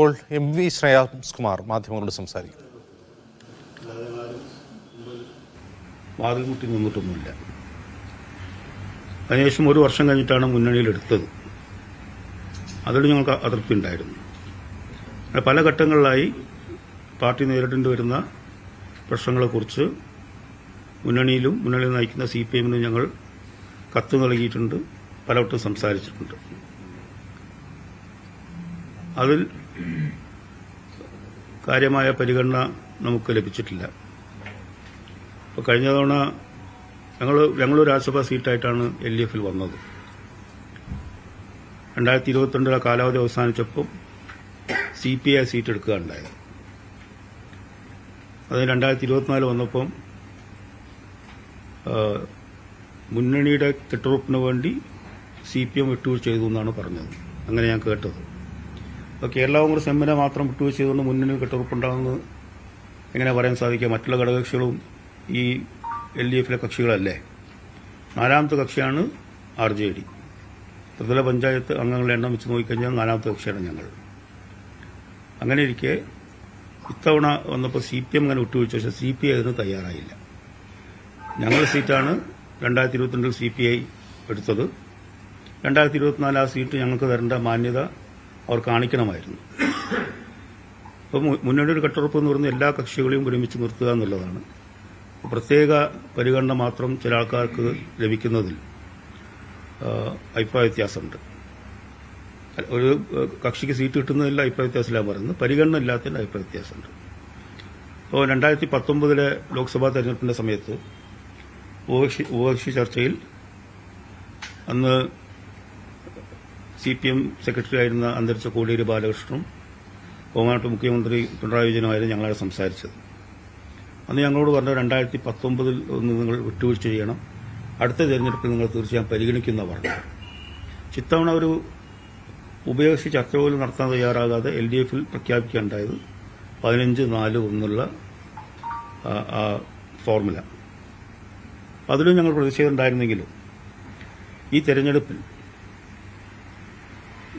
ഇപ്പോൾ M V Shreyams Kumar മാധ്യമങ്ങളോട് സംസാരിക്കും. വാതിൽ മുട്ടി നിന്നിട്ടൊന്നുമില്ല. അതിനുശേഷം ഒരു വർഷം കഴിഞ്ഞിട്ടാണ് മുന്നണിയിൽ എടുത്തത്. ഞങ്ങൾക്ക് അതൃപ്തി ഉണ്ടായിരുന്നു. പല ഘട്ടങ്ങളിലായി പാർട്ടി നേരിടേണ്ടി വരുന്ന പ്രശ്നങ്ങളെക്കുറിച്ച് മുന്നണിയിലും മുന്നണിയിൽ നയിക്കുന്ന സി പി എമ്മിനും ഞങ്ങൾ കത്ത് നൽകിയിട്ടുണ്ട്. പലവട്ടം സംസാരിച്ചിട്ടുണ്ട്. അതിൽ കാര്യമായ പരിഗണന നമുക്ക് ലഭിച്ചിട്ടില്ല. അപ്പോൾ കഴിഞ്ഞ തവണ ഞങ്ങൾ ഞങ്ങൾ രാജ്യസഭാ സീറ്റായിട്ടാണ് എൽ ഡി എഫിൽ വന്നത്. രണ്ടായിരത്തി ഇരുപത്തിരണ്ടിലെ കാലാവധി അവസാനിച്ചപ്പോൾ സി പി ഐ സീറ്റ് എടുക്കുകയുണ്ടായത് അത് രണ്ടായിരത്തി ഇരുപത്തിനാല് വന്നപ്പം മുന്നണിയുടെ കെട്ടുറപ്പിന് വേണ്ടി സി പി എം വിട്ടുവീഴ്ച ചെയ്തു എന്നാണ് പറഞ്ഞത്. അങ്ങനെ ഞാൻ കേട്ടത്. കേരള കോൺഗ്രസ് എമ്മിനെ മാത്രം വിട്ടുവീഴ്ച ചെയ്തുകൊണ്ട് മുന്നണി കെട്ടുറപ്പുണ്ടാകുന്നത് എങ്ങനെ പറയാൻ സാധിക്കുക? മറ്റുള്ള ഘടകകക്ഷികളും ഈ എൽ ഡി എഫിലെ കക്ഷികളല്ലേ? നാലാമത്തെ കക്ഷിയാണ് ആർ ജെ ഡി. ത്രിതല പഞ്ചായത്ത് അംഗങ്ങളുടെ എണ്ണം വെച്ച് നോക്കിക്കഴിഞ്ഞാൽ നാലാമത്തെ കക്ഷിയാണ് ഞങ്ങൾ. അങ്ങനെ ഇരിക്കെ ഇത്തവണ വന്നപ്പോൾ സി പി എം അങ്ങനെ വിട്ടുവീഴ്ച പക്ഷേ സി പി ഐ അതിന് തയ്യാറായില്ല. ഞങ്ങളുടെ സീറ്റാണ് രണ്ടായിരത്തി ഇരുപത്തിരണ്ടിൽ സി പി ഐ എടുത്തത്. രണ്ടായിരത്തി ഇരുപത്തിനാല് ആ സീറ്റ് ഞങ്ങൾക്ക് തരേണ്ട മാന്യത അവർ കാണിക്കണമായിരുന്നു. അപ്പോൾ മുന്നണിയുടെ ഒരു കെട്ടുറപ്പ് എന്ന് പറയുന്നത് എല്ലാ കക്ഷികളെയും ഒരുമിച്ച് നിർത്തുക എന്നുള്ളതാണ്. പ്രത്യേക പരിഗണന മാത്രം ചില ആൾക്കാർക്ക് ലഭിക്കുന്നതിൽ അഭിപ്രായ വ്യത്യാസമുണ്ട്. ഒരു കക്ഷിക്ക് സീറ്റ് കിട്ടുന്നതിൽ അഭിപ്രായ വ്യത്യാസമില്ല പറയുന്നത്. പരിഗണന ഇല്ലാത്തതിൽ അഭിപ്രായ വ്യത്യാസമുണ്ട്. അപ്പോൾ രണ്ടായിരത്തി പത്തൊമ്പതിലെ ലോക്സഭാ തെരഞ്ഞെടുപ്പിന്റെ സമയത്ത് ഉപകക്ഷി ഉപകക്ഷി ചർച്ചയിൽ അന്ന് സി പി എം സെക്രട്ടറി ആയിരുന്ന അന്തരിച്ച കോടിയേരി ബാലകൃഷ്ണനും ബഹുമാനപ്പെട്ട മുഖ്യമന്ത്രി പിണറായി വിജയനുമായിരുന്നു ഞങ്ങളെ സംസാരിച്ചത്. അന്ന് ഞങ്ങളോട് പറഞ്ഞത് രണ്ടായിരത്തി പത്തൊമ്പതിൽ ഒന്ന് നിങ്ങൾ വിട്ടുവീഴ്ച ചെയ്യണം. അടുത്ത തെരഞ്ഞെടുപ്പിൽ നിങ്ങൾ തീർച്ചയായും പരിഗണിക്കുന്ന പറഞ്ഞു ചിത്തവണ ഒരു ഉഭയകക്ഷി ചർച്ച പോലും നടത്താൻ തയ്യാറാകാതെ എൽ ഡി എഫിൽ പ്രഖ്യാപിക്കുകയുണ്ടായത് പതിനഞ്ച് നാല് ഒന്നുള്ള ഫോർമുല. അതിലും ഞങ്ങൾ പ്രതിഷേധം ഉണ്ടായിരുന്നെങ്കിലും ഈ തെരഞ്ഞെടുപ്പിൽ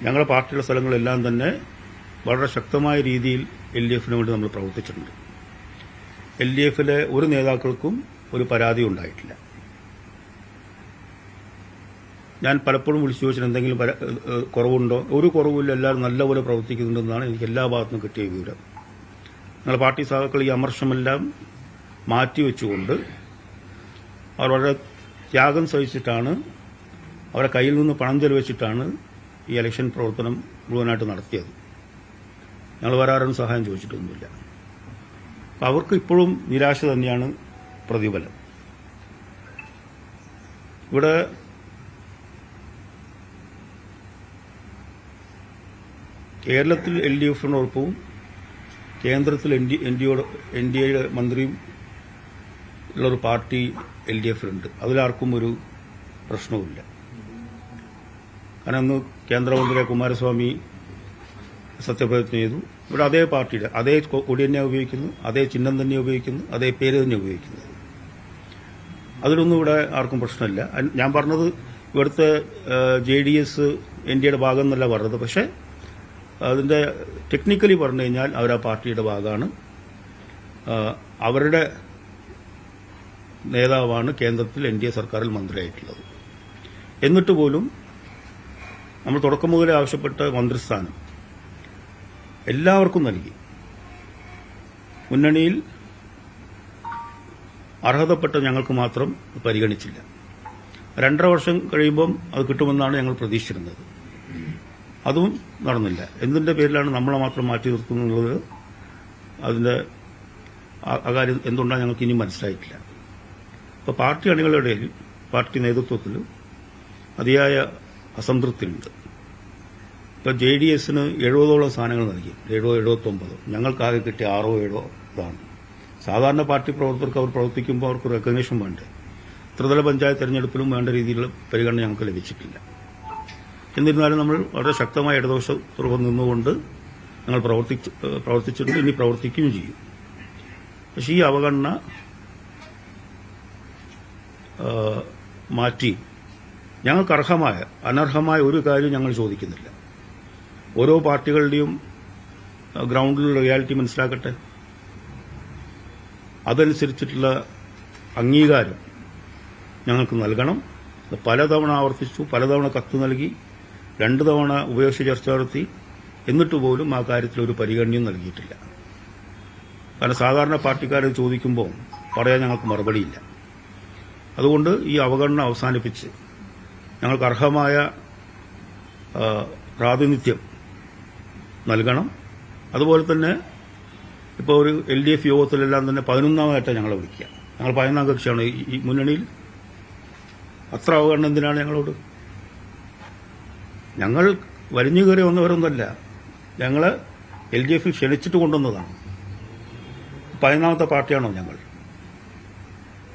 ഞങ്ങളുടെ പാർട്ടിയുടെ സ്ഥലങ്ങളെല്ലാം തന്നെ വളരെ ശക്തമായ രീതിയിൽ എൽ ഡി എഫിന് വേണ്ടി നമ്മൾ പ്രവർത്തിച്ചിട്ടുണ്ട്. എൽ ഡി എഫിലെ ഒരു നേതാക്കൾക്കും ഒരു പരാതി ഉണ്ടായിട്ടില്ല. ഞാൻ പലപ്പോഴും വിളിച്ചു ചോദിച്ചിട്ട് എന്തെങ്കിലും കുറവുണ്ടോ? ഒരു കുറവില്ല എല്ലാവരും നല്ലപോലെ പ്രവർത്തിക്കുന്നുണ്ടെന്നാണ് എനിക്ക് എല്ലാ ഭാഗത്തുനിന്നും കിട്ടിയ വിവരം. ഞങ്ങളുടെ പാർട്ടി സഹാക്കൾ ഈ അമർഷമെല്ലാം മാറ്റിവെച്ചുകൊണ്ട് അവർ വളരെ ത്യാഗം സഹിച്ചിട്ടാണ് അവരുടെ കയ്യിൽ നിന്ന് പണം ചെലവഴിച്ചിട്ടാണ് ഈ ഇലക്ഷൻ പ്രവർത്തനം മുഴുവനായിട്ട് നടത്തിയത്. ഞങ്ങൾ വേറെ സഹായം ചോദിച്ചിട്ടൊന്നുമില്ല. അവർക്ക് ഇപ്പോഴും നിരാശ തന്നെയാണ് പ്രതിഫലം. ഇവിടെ കേരളത്തിൽ എൽ ഡി എഫിനോടൊപ്പവും കേന്ദ്രത്തിൽ N D N N D എയുടെ മന്ത്രിയും ഉള്ളൊരു പാർട്ടി എൽ ഡി എഫിലുണ്ട്. അതിലാർക്കും ഒരു പ്രശ്നവുമില്ല. കാരണം കേന്ദ്രമന്ത്രി കുമാരസ്വാമി സത്യപ്രതിജ്ഞ ചെയ്തു. ഇവിടെ അതേ പാർട്ടിയുടെ അതേ കൊടി തന്നെ ഉപയോഗിക്കുന്നു അതേ ചിഹ്നം തന്നെ ഉപയോഗിക്കുന്നു അതേ പേര് തന്നെ ഉപയോഗിക്കുന്നു. അതിലൊന്നും ഇവിടെ ആർക്കും പ്രശ്നമില്ല. ഞാൻ പറഞ്ഞത് ഇവിടുത്തെ ജെ ഡി എസ് എൻ ഡിയുടെ ഭാഗം എന്നല്ല പറഞ്ഞത്. പക്ഷേ അതിന്റെ ടെക്നിക്കലി പറഞ്ഞു കഴിഞ്ഞാൽ അവർ ആ പാർട്ടിയുടെ ഭാഗമാണ്. അവരുടെ നേതാവാണ് കേന്ദ്രത്തിൽ എൻ ഡി എ സർക്കാരിൽ മന്ത്രിയായിട്ടുള്ളത്. എന്നിട്ട് പോലും നമ്മൾ തുടക്കം മുതലേ ആവശ്യപ്പെട്ട മന്ത്രിസ്ഥാനം എല്ലാവർക്കും നൽകി. മുന്നണിയിൽ അർഹതപ്പെട്ട ഞങ്ങൾക്ക് മാത്രം പരിഗണിച്ചില്ല. രണ്ടര വർഷം കഴിയുമ്പം അത് കിട്ടുമെന്നാണ് ഞങ്ങൾ പ്രതീക്ഷിച്ചിരുന്നത്. അതും നടന്നില്ല. എന്തിന്റെ പേരിലാണ് നമ്മളെ മാത്രം മാറ്റി നിർത്തുന്നത് അതിന്റെ അകാര്യം എന്തുകൊണ്ടാണ് ഞങ്ങൾക്ക് ഇനി മനസ്സിലായിട്ടില്ല. അപ്പോൾ പാർട്ടി അണികളുടെ പാർട്ടി നേതൃത്വത്തിൽ അതിയായ അസംതൃപ്തിയുണ്ട്. ഇപ്പം ജെ ഡി എസിന് എഴുപതോളം സ്ഥാനങ്ങൾ നൽകി. എഴുപതോ എഴുപത്തൊമ്പത്. ഞങ്ങൾക്കാകെ കിട്ടിയ ആറോ ഏഴോ ഇതാണ്. സാധാരണ പാർട്ടി പ്രവർത്തകർക്ക് അവർ പ്രവർത്തിക്കുമ്പോൾ അവർക്ക് റെക്കഗ്നേഷൻ വേണ്ടേ? ത്രിതല പഞ്ചായത്ത് തെരഞ്ഞെടുപ്പിലും വേണ്ട രീതിയിലുള്ള പരിഗണന ഞങ്ങൾക്ക് ലഭിച്ചിട്ടില്ല. എന്നിരുന്നാലും നമ്മൾ വളരെ ശക്തമായ ഇടതുപക്ഷത്തോടൊപ്പം നിന്നുകൊണ്ട് ഞങ്ങൾ പ്രവർത്തിച്ച് പ്രവർത്തിച്ചിട്ടുണ്ട്. ഇനി പ്രവർത്തിക്കുകയും ചെയ്യും. പക്ഷേ ഈ അവഗണന മാറ്റി ഞങ്ങൾക്ക് അർഹമായ അനർഹമായ ഒരു കാര്യം ഞങ്ങൾ ചോദിക്കുന്നില്ല. ഓരോ പാർട്ടികളുടെയും ഗ്രൗണ്ടിൽ റിയാലിറ്റി മനസ്സിലാക്കട്ടെ. അതനുസരിച്ചിട്ടുള്ള അംഗീകാരം ഞങ്ങൾക്ക് നൽകണം. പലതവണ ആവർത്തിച്ചു പലതവണ കത്ത് നൽകി രണ്ട് തവണ ഉപേക്ഷ ചർച്ച നടത്തി എന്നിട്ട് പോലും ആ കാര്യത്തിൽ ഒരു പരിഗണനയും നൽകിയിട്ടില്ല. കാരണം സാധാരണ പാർട്ടിക്കാരെ ചോദിക്കുമ്പോൾ പറയാൻ ഞങ്ങൾക്ക് മറുപടിയില്ല. അതുകൊണ്ട് ഈ അവഗണന അവസാനിപ്പിച്ച് ഞങ്ങൾക്ക് അർഹമായ പ്രാതിനിധ്യം നൽകണം. അതുപോലെ തന്നെ ഇപ്പോൾ ഒരു എൽ ഡി എഫ് യോഗത്തിലെല്ലാം തന്നെ പതിനൊന്നാമായിട്ടാണ് ഞങ്ങളെ വിളിക്കുക. ഞങ്ങൾ പതിനൊന്നാം കക്ഷിയാണ്. ഈ- ഈ മുന്നണിയിൽ അത്ര അവഗണന എന്തിനാണ് ഞങ്ങളോട്? ഞങ്ങൾ വലിഞ്ഞു കയറി വന്നവരൊന്നുമല്ല. ഞങ്ങൾ എൽ ഡി എഫിൽ ക്ഷണിച്ചിട്ട് കൊണ്ടുവന്നതാണ്. പതിനൊന്നാമത്തെ പാർട്ടിയാണോ ഞങ്ങൾ?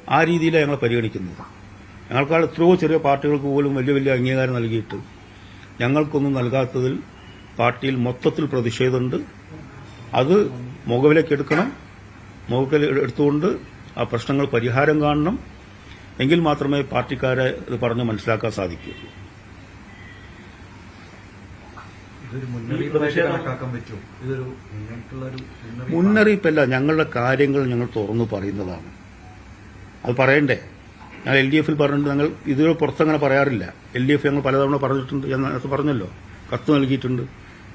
ആ രീതിയിലാണ് ഞങ്ങൾ പരിഗണിക്കുന്നത്. ഞങ്ങൾക്കാൾ എത്രയോ ചെറിയ പാർട്ടികൾക്ക് പോലും വലിയ വലിയ അംഗീകാരം നൽകിയിട്ട് ഞങ്ങൾക്കൊന്നും നൽകാത്തതിൽ പാർട്ടിയിൽ മൊത്തത്തിൽ പ്രതിഷേധമുണ്ട്. അത് മുഖവിലേക്ക് എടുക്കണം. മുഖവിൽ എടുത്തുകൊണ്ട് ആ പ്രശ്നങ്ങൾ പരിഹാരം കാണണം. എങ്കിൽ മാത്രമേ പാർട്ടിക്കാരെ ഇത് പറഞ്ഞ് മനസ്സിലാക്കാൻ സാധിക്കൂ. മുന്നറിയിപ്പല്ല ഞങ്ങളുടെ കാര്യങ്ങൾ ഞങ്ങൾ തുറന്നു പറയുന്നതാണ്. അത് പറയണ്ടേ? ഞങ്ങൾ എൽ ഡി എഫിൽ പറഞ്ഞിട്ട് ഞങ്ങൾ ഇതുവരെ പുറത്തങ്ങനെ പറയാറില്ല. എൽ ഡി എഫ് ഞങ്ങൾ പലതവണ പറഞ്ഞിട്ടുണ്ട് എന്ന് പറഞ്ഞല്ലോ. കത്ത് നൽകിയിട്ടുണ്ട്.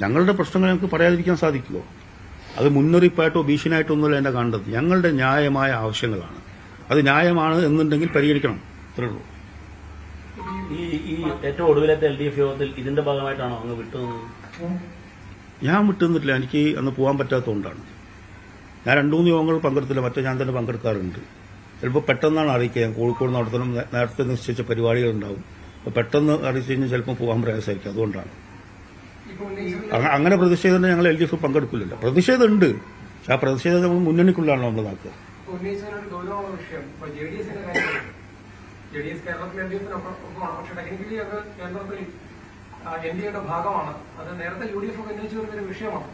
ഞങ്ങളുടെ പ്രശ്നങ്ങൾ ഞങ്ങൾക്ക് പറയാതിരിക്കാൻ സാധിക്കുമോ? അത് മുന്നറിയിപ്പായിട്ടോ ഭീഷണിയായിട്ടോ ഒന്നുമല്ല എന്നെ കണ്ടത് ഞങ്ങളുടെ ന്യായമായ ആവശ്യങ്ങളാണ്. അത് ന്യായമാണ് എന്നുണ്ടെങ്കിൽ പരിഗണിക്കണം അത്രേ ഉള്ളൂ. ഈ ഈ ഏറ്റവും ഒടുവിലത്തെ എൽ ഡി എഫ് യോഗത്തിൽ ഇതിന്റെ ഭാഗമായിട്ടാണോ അങ്ങ് വിട്ടുനിന്നത് ഞാൻ വിട്ടുന്നിട്ടില്ല എനിക്ക് അന്ന് പോകാൻ പറ്റാത്തതുകൊണ്ടാണ്. ഞാൻ രണ്ടു മൂന്ന് യോഗങ്ങൾ പങ്കെടുത്തില്ല. മറ്റേ ഞാൻ തന്നെ പങ്കെടുക്കാറുണ്ട്. ചിലപ്പോൾ പെട്ടെന്നാണ് അറിയിക്കുക. കോഴിക്കോട് നടത്തണം. നേരത്തെ നിശ്ചയിച്ച പരിപാടികളുണ്ടാവും. അപ്പോൾ പെട്ടെന്ന് അറിയിച്ചു കഴിഞ്ഞാൽ ചിലപ്പോൾ പോകാൻ പ്രയാസമായിരിക്കും. അതുകൊണ്ടാണ്. അങ്ങനെ പ്രതിഷേധം ഞങ്ങൾ എൽ ഡി എഫ് പങ്കെടുക്കില്ലല്ലോ. പ്രതിഷേധമുണ്ട്. പക്ഷെ ആ പ്രതിഷേധം നമ്മൾ മുന്നണിക്കുള്ളാണല്ലോ നമ്മൾ നടക്കുക. എൻ ഡി എയുടെ ഭാഗമാണ്. അത് നേരത്തെ യു ഡി എഫ് ഉന്നയിച്ചു വിഷയമാണ്.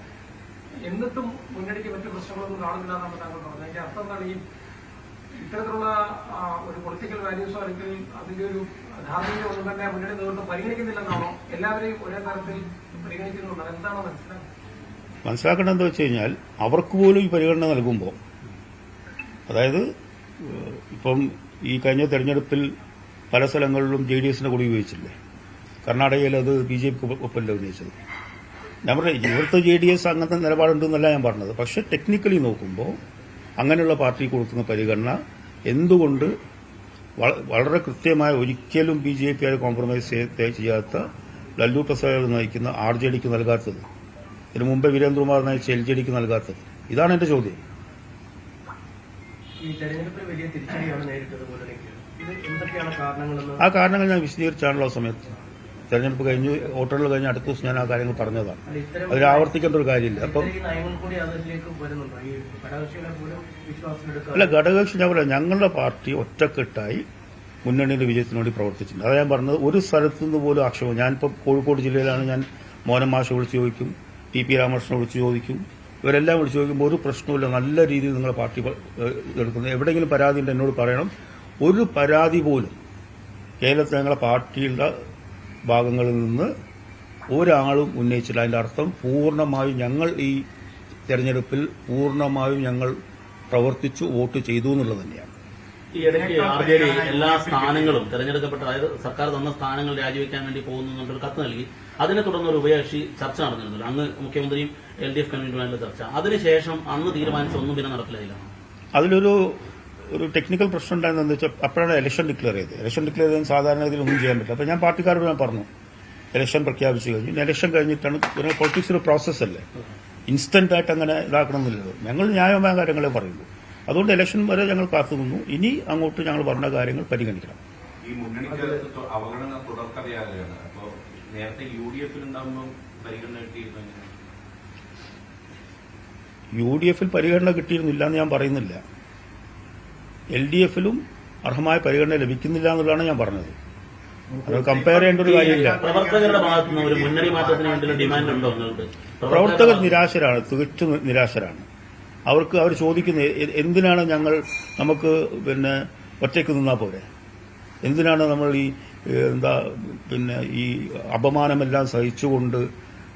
എന്നിട്ടും മുന്നണിക്ക് മറ്റു പ്രശ്നങ്ങളൊന്നും കാണുന്നില്ല എന്നാണ് താങ്കൾ പറഞ്ഞത്. അർത്ഥം എന്താണ്? ഈ ഇത്തരത്തിലുള്ള ഒരു പൊളിറ്റിക്കൽ വാല്യൂസോ അല്ലെങ്കിൽ അതിന്റെ ഒരു ധാർമ്മിക ഒന്നും തന്നെ മുന്നണി നേതൃത്വം പരിഗണിക്കുന്നില്ലെന്നാണോ? എല്ലാവരെയും ഒരേ തരത്തിൽ പരിഗണിക്കുന്നുണ്ടോ? എന്താണോ മനസ്സിലാക്കുന്നത്? മനസ്സിലാക്കേണ്ടത് എന്താ വെച്ച് കഴിഞ്ഞാൽ അവർക്ക് പോലും ഈ പരിഗണന നൽകുമ്പോൾ അതായത് ഇപ്പം ഈ കഴിഞ്ഞ തെരഞ്ഞെടുപ്പിൽ പല സ്ഥലങ്ങളിലും ജെ ഡി എസിന്റെ കൂടി ഉപയോഗിച്ചില്ലേ? കർണാടകയിൽ അത് ബി ജെ പിക്ക് ഒപ്പമല്ല ഉന്നയിച്ചത് ഞാൻ പറഞ്ഞത് ഇവിടുത്തെ ജെ ഡി എസ് അങ്ങനത്തെ നിലപാടുണ്ടെന്നല്ല ഞാൻ പറഞ്ഞത്. പക്ഷെ ടെക്നിക്കലി നോക്കുമ്പോൾ അങ്ങനെയുള്ള പാർട്ടി കൊടുക്കുന്ന പരിഗണന എന്തുകൊണ്ട് വള- വളരെ കൃത്യമായ ഒരിക്കലും ബി ജെ പി ആയി കോംപ്രമൈസ് ചെയ്യ- ചെയ്യാത്ത ലല്ലു പ്രസാദ് നയിക്കുന്ന ആർ ജെ ഡിക്ക് നൽകാത്തത്. ഇതിനു മുമ്പ് വീരേന്ദ്രകുമാർ നയിച്ച എൽ ജെ ഡിക്ക് നൽകാത്തത്. ഇതാണ് എന്റെ ചോദ്യം. ആ കാരണങ്ങൾ ഞാൻ വിശദീകരിച്ചാണല്ലോ ആ സമയത്ത്. തെരഞ്ഞെടുപ്പ് കഴിഞ്ഞു വോട്ടെണ്ണൽ കഴിഞ്ഞ് അടുത്ത ദിവസം ഞാൻ ആ കാര്യങ്ങൾ പറഞ്ഞതാണ്. അതിൽ ആവർത്തിക്കേണ്ട ഒരു കാര്യമില്ല. അപ്പം അല്ല ഘടകകക്ഷി ഞാൻ പറയാം ഞങ്ങളുടെ പാർട്ടി ഒറ്റക്കെട്ടായി മുന്നണിയുടെ വിജയത്തിന് വേണ്ടി പ്രവർത്തിച്ചിട്ടുണ്ട്. അതാ ഞാൻ പറഞ്ഞത് ഒരു സ്ഥലത്തു നിന്ന് പോലും ആക്ഷേപം ഞാനിപ്പോൾ കോഴിക്കോട് ജില്ലയിലാണ് ഞാൻ മോനം മാഷെ വിളിച്ച് ചോദിക്കും ടി പി രാമകൃഷ്ണൻ വിളിച്ച് ചോദിക്കും ഇവരെല്ലാം വിളിച്ച് ചോദിക്കുമ്പോൾ ഒരു പ്രശ്നവുമില്ല നല്ല രീതിയിൽ നിങ്ങളെ പാർട്ടി എടുക്കുന്നത് എവിടെയെങ്കിലും പരാതി ഉണ്ട് എന്നോട് പറയണം. ഒരു പരാതി പോലും കേരളത്തിൽ ഞങ്ങളെ പാർട്ടിയുടെ ഭാഗങ്ങളിൽ നിന്ന് ഒരാളും ഉന്നയിച്ചില്ല. അതിന്റെ അർത്ഥം പൂർണമായും ഞങ്ങൾ ഈ തെരഞ്ഞെടുപ്പിൽ പൂർണമായും ഞങ്ങൾ പ്രവർത്തിച്ചു വോട്ട് ചെയ്തു എന്നുള്ളത് തന്നെയാണ്. എല്ലാ സ്ഥാനങ്ങളും തെരഞ്ഞെടുക്കപ്പെട്ട അതായത് സർക്കാർ തന്ന സ്ഥാനങ്ങൾ രാജിവെക്കാൻ വേണ്ടി പോകുന്നു എന്നുള്ളൊരു കത്ത് നൽകി. അതിനെ തുടർന്ന് ഒരു ഉഭയകക്ഷി ചർച്ച നടന്നിരുന്നല്ലോ. അന്ന് മുഖ്യമന്ത്രിയും എൽ ഡി എഫ് കൺവീനറുമായുള്ള ചർച്ച. അതിനുശേഷം അന്ന് തീരുമാനിച്ച ഒന്നും പിന്നെ നടപ്പിലായില്ല. അതിലൊരു ഒരു ടെക്നിക്കൽ പ്രശ്നം ഉണ്ടായിരുന്നത് വെച്ചാൽ അപ്പോഴാണ് ഇലക്ഷൻ ഡിക്ലെയർ ചെയ്ത് ഇലക്ഷൻ ഡിക്ലെയർ ചെയ്യാൻ സാധാരണ ഇതിൽ ഒന്നും ചെയ്യാൻ പറ്റില്ല. അപ്പോൾ ഞാൻ പാർട്ടിക്കാരോട് ഞാൻ പറഞ്ഞു ഇലക്ഷൻ പ്രഖ്യാപിച്ചു കഴിഞ്ഞു ഇലക്ഷൻ കഴിഞ്ഞിട്ടാണ് ഒരു പൊളിറ്റിക്സ് ഒരു പ്രോസസ് അല്ലേ? ഇൻസ്റ്റന്റ് ആയിട്ട് അങ്ങനെ ഇതാക്കണമെന്നില്ലല്ലോ ഞങ്ങൾ ന്യായമായ കാര്യങ്ങളെ പറയുള്ളൂ. അതുകൊണ്ട് ഇലക്ഷൻ വരെ ഞങ്ങൾ കാത്തു നിന്നു ഇനി അങ്ങോട്ട് ഞങ്ങൾ പറഞ്ഞ കാര്യങ്ങൾ പരിഗണിക്കണം. ഈ മുന്നണിക്ക് അവഗണന തുടർക്കഥയാകുകയാണ് അപ്പോൾ നേരത്തെ യു ഡി എഫിൽ പരിഗണന കിട്ടിയിരുന്നു? യു ഡി എഫിൽ പരിഗണന കിട്ടിയിരുന്നില്ല എന്ന് ഞാൻ പറയുന്നില്ല. എൽ ഡി എഫിലും അർഹമായ പരിഗണന ലഭിക്കുന്നില്ല എന്നുള്ളതാണ് ഞാൻ പറഞ്ഞത്. അത് കമ്പയർ ചെയ്യേണ്ട ഒരു കാര്യമില്ല. പ്രവർത്തകരുടെ ഭാഗത്തുനിന്ന് ഒരു മുന്നണി മാറ്റത്തിന് വേണ്ടിയുള്ള ഡിമാൻഡ് ഉണ്ടോ പ്രവർത്തകർ നിരാശരാണ് തികച്ചും നിരാശരാണ്. അവർക്ക് അവർ ചോദിക്കുന്നത് എന്തിനാണ് ഞങ്ങൾ നമുക്ക് പിന്നെ ഒറ്റയ്ക്ക് നിന്നാ പോരെ? എന്തിനാണ് നമ്മൾ ഈ എന്താ പിന്നെ ഈ അപമാനമെല്ലാം സഹിച്ചുകൊണ്ട്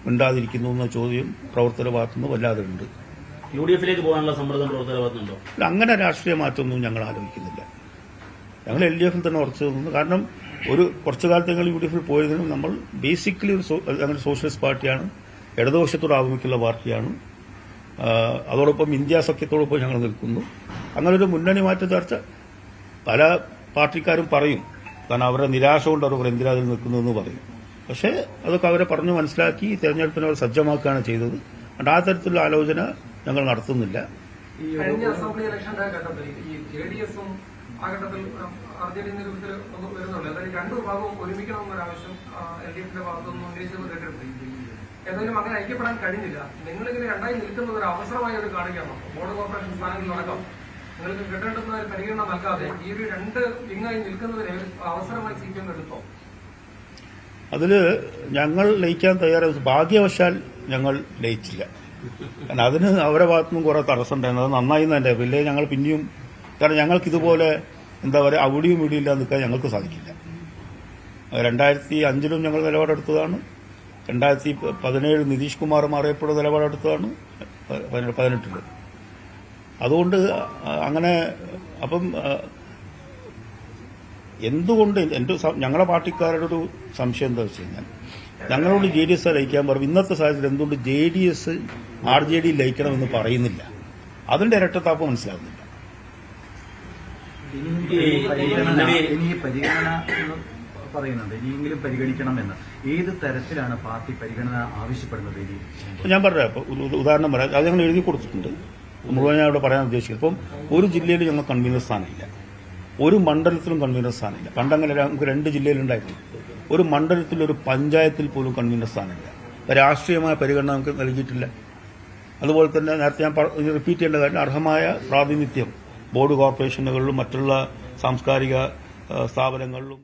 മിണ്ടാതിരിക്കുന്നു എന്ന ചോദ്യം പ്രവർത്തകരുടെ ഭാഗത്തുനിന്ന് വല്ലാതെ ഉണ്ട്. യു ഡി എഫിലേക്ക് പോകാനുള്ള സമ്മർദ്ദം പ്രവർത്തകർ ഭാഗത്തുണ്ടോ അങ്ങനെ രാഷ്ട്രീയ മാറ്റമൊന്നും ഞങ്ങൾ ആലോചിക്കുന്നില്ല. ഞങ്ങൾ എൽ ഡി എഫിൽ തന്നെ ഉറച്ചു നിന്നു. കാരണം ഒരു കുറച്ചു കാലത്ത് ഞങ്ങൾ യു ഡി എഫിൽ പോയതിനും നമ്മൾ ബേസിക്കലി ഒരു ഞങ്ങൾ സോഷ്യലിസ്റ്റ് പാർട്ടിയാണ് ഇടതുപക്ഷത്തോട് ആഭിമുഖ്യമുള്ള പാർട്ടിയാണ്. അതോടൊപ്പം ഇന്ത്യ സഖ്യത്തോടൊപ്പം ഞങ്ങൾ നിൽക്കുന്നു. അങ്ങനെ ഒരു മുന്നണി മാറ്റ ചർച്ച പല പാർട്ടിക്കാരും പറയും. കാരണം അവരുടെ നിരാശ കൊണ്ട് അവർ എന്തിനാ നിൽക്കുന്നതെന്ന് പറയും. പക്ഷേ അതൊക്കെ അവരെ പറഞ്ഞു മനസ്സിലാക്കി തെരഞ്ഞെടുപ്പിനെ അവർ സജ്ജമാക്കുകയാണ് ചെയ്തത്. ആ തരത്തിലുള്ള ആലോചന ഞങ്ങൾ നടത്തുന്നില്ല. ഈ ഒരു കഴിഞ്ഞ അസംബ്ലി ഇലക്ഷന്റെ ഘട്ടത്തിൽ ഈ ജെ ഡി എസും ആ ഘട്ടത്തിൽ ആർ ജെ ഡി നേതൃത്വത്തിൽ ഒന്ന് വരുന്നുള്ളൂ അതായത് രണ്ട് വിഭാഗവും ഒരുമിക്കണമെന്നൊരു ആവശ്യം എൽ ഡി എഫിന്റെ ഭാഗത്തുനിന്ന് ഉന്നയിച്ചത് കേട്ടിട്ടുണ്ട് ഏതായാലും അങ്ങനെ ഐക്യപ്പെടാൻ കഴിഞ്ഞില്ല. നിങ്ങളിങ്ങനെ രണ്ടായി നിൽക്കുന്നത് ഒരു അവസരമായി ഒരു കാണുകയാണ് ബോർഡ് കോർപ്പറേഷൻ നിങ്ങൾക്ക് കിട്ടേണ്ടുന്ന ഒരു പരിഗണന നൽകാതെ ഈ ഒരു രണ്ട് വിങ്ങായി നിൽക്കുന്നതിനെ അവസരമായി സി പി എം എടുത്തോ? അതിൽ ഞങ്ങൾ ലയിക്കാൻ തയ്യാറായി. ഭാഗ്യവശാൽ ഞങ്ങൾ ലയിച്ചില്ല. കാരണം അതിന് അവരുടെ ഭാഗത്തുനിന്നും കുറെ തടസ്സമുണ്ടായിരുന്നു. അത് നന്നായി തന്നെ. പിന്നെ ഞങ്ങൾ പിന്നെയും കാരണം ഞങ്ങൾക്ക് ഇതുപോലെ എന്താ പറയുക അവിടെയും ഇവിടെയും ഇല്ലാതെ നിൽക്കാൻ ഞങ്ങൾക്ക് സാധിക്കില്ല. രണ്ടായിരത്തി അഞ്ചിലും ഞങ്ങൾ നിലപാടെടുത്തതാണ്. രണ്ടായിരത്തി പതിനേഴ് നിതീഷ് കുമാർ മാറിയപ്പോഴും നിലപാടെടുത്തതാണ്. പതിനെട്ടിൽ അതുകൊണ്ട് അങ്ങനെ അപ്പം എന്തുകൊണ്ട് എന്റെ ഞങ്ങളുടെ പാർട്ടിക്കാരുടെ ഒരു സംശയം എന്താ വെച്ച് കഴിഞ്ഞാൽ ഞങ്ങളോട് ജെ ഡി എസ് ലയിക്കാൻ പറയും ഇന്നത്തെ സാഹചര്യത്തിൽ എന്തുകൊണ്ട് J D S R J D ലയിക്കണമെന്ന് പറയുന്നില്ല? അതിന്റെ ഇരട്ടത്താപ്പ് മനസ്സിലാകുന്നില്ല പരിഗണന ഇനി പരിഗണന എന്ന് പറയുന്നുണ്ട്. ഇനിയെങ്കിലും പരിഗണിക്കണമെന്ന്. ഏത് തരത്തിലാണ് പാർട്ടി പരിഗണന ആവശ്യപ്പെടുന്നത് ഇനി? ഞാൻ പറയാം ഉദാഹരണം പറയാം. അത് ഞങ്ങൾ എഴുതി കൊടുത്തിട്ടുണ്ട്. മുഴുവൻ ഞാൻ ഇവിടെ പറയാൻ ഉദ്ദേശിക്കുന്നത് ഇപ്പം ഒരു ജില്ലയിൽ ഞങ്ങൾ കൺവീനർ സ്ഥാനമില്ല ഒരു മണ്ഡലത്തിലും കൺവീനർ സ്ഥാനമില്ല പണ്ടങ്ങനെ നമുക്ക് രണ്ട് ജില്ലയിലുണ്ടായിരുന്നു. ഒരു മണ്ഡലത്തിൽ ഒരു പഞ്ചായത്തിൽ പോലും കൺവീനർ സ്ഥാനമില്ല. രാഷ്ട്രീയമായ പരിഗണന നമുക്ക് നൽകിയിട്ടില്ല. അതുപോലെ തന്നെ നേരത്തെ ഞാൻ റിപ്പീറ്റ് ചെയ്യേണ്ട കാര്യം അർഹമായ പ്രാതിനിധ്യം ബോർഡ് കോർപ്പറേഷനുകളിലും മറ്റുള്ള സാംസ്കാരിക സ്ഥാപനങ്ങളിലും